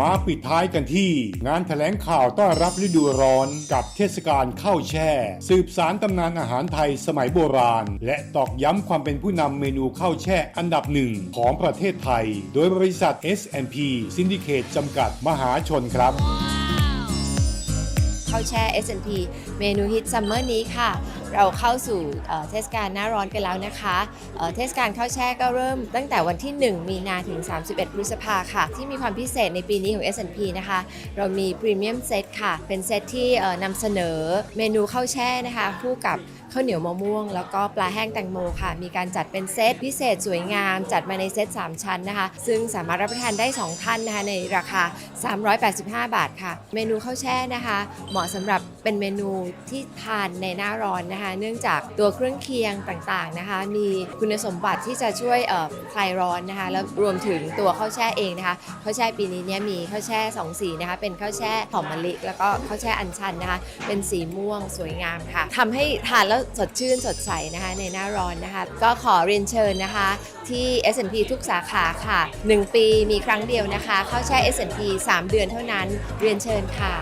มาปิดท้ายกันที่ งานแถลงข่าวต้อนรับฤดูร้อนกับเทศกาลข้าวแช่ สืบสารตำนานอาหารไทยสมัยโบราณ และตอกย้ำความเป็นผู้นำเมนูข้าวแช่อันดับหนึ่งของประเทศไทย โดยบริษัท S&P Syndicate จำกัดมหาชนครับข้าวแช่ S&P เมนูฮิตซัมเมอร์นี้ค่ะ เราเข้าสู่เทศกาลหน้าร้อนกันแล้วนะคะเทศกาลข้าวแช่ก็เริ่มตั้งแต่วันที่ 1 มีนาถึง 31พฤษภาค่ะ ที่มีความพิเศษในปีนี้ของ S&P นะคะ เรามีพรีเมียมเซตค่ะ เป็นเซตที่นำเสนอเมนูข้าวแช่นะคะ คู่กับข้าวเหนียวมะม่วง แล้วก็ปลาแห้งแตงโมค่ะ มีการจัดเป็นเซตพิเศษสวยงาม จัดมาในเซต3 ชั้นนะคะ ซึ่งสามารถรับประทานได้ 2 ท่านนะคะในราคา 385 บาทค่ะ เมนูข้าวแช่นะคะ เหมาะสำหรับเป็นเมนูที่ทานในหน้าร้อนนะคะ เนื่องจากตัวเครื่องเคียงต่างๆนะคะ มีคุณสมบัติที่จะช่วยคลายร้อนนะคะ แล้วรวมถึงตัวข้าวแช่เองนะคะข้าวแช่ปีนี้เนี่ยมีข้าวแช่สองสีนะคะ เป็นข้าวแช่หอมมะลิแล้วก็ข้าวแช่อัญชันนะคะ เป็นสีม่วงสวยงามค่ะทำให้ทานแล้วสดชื่นสดใสนะคะ ในหน้าร้อนนะคะ ก็ขอเรียนเชิญนะคะที่ S&P ทุกสาขาค่ะ 1 ปีมีครั้งเดียวนะคะข้าวแช่ S&P 3 เดือนเท่านั้นเรียนเชิญค่ะ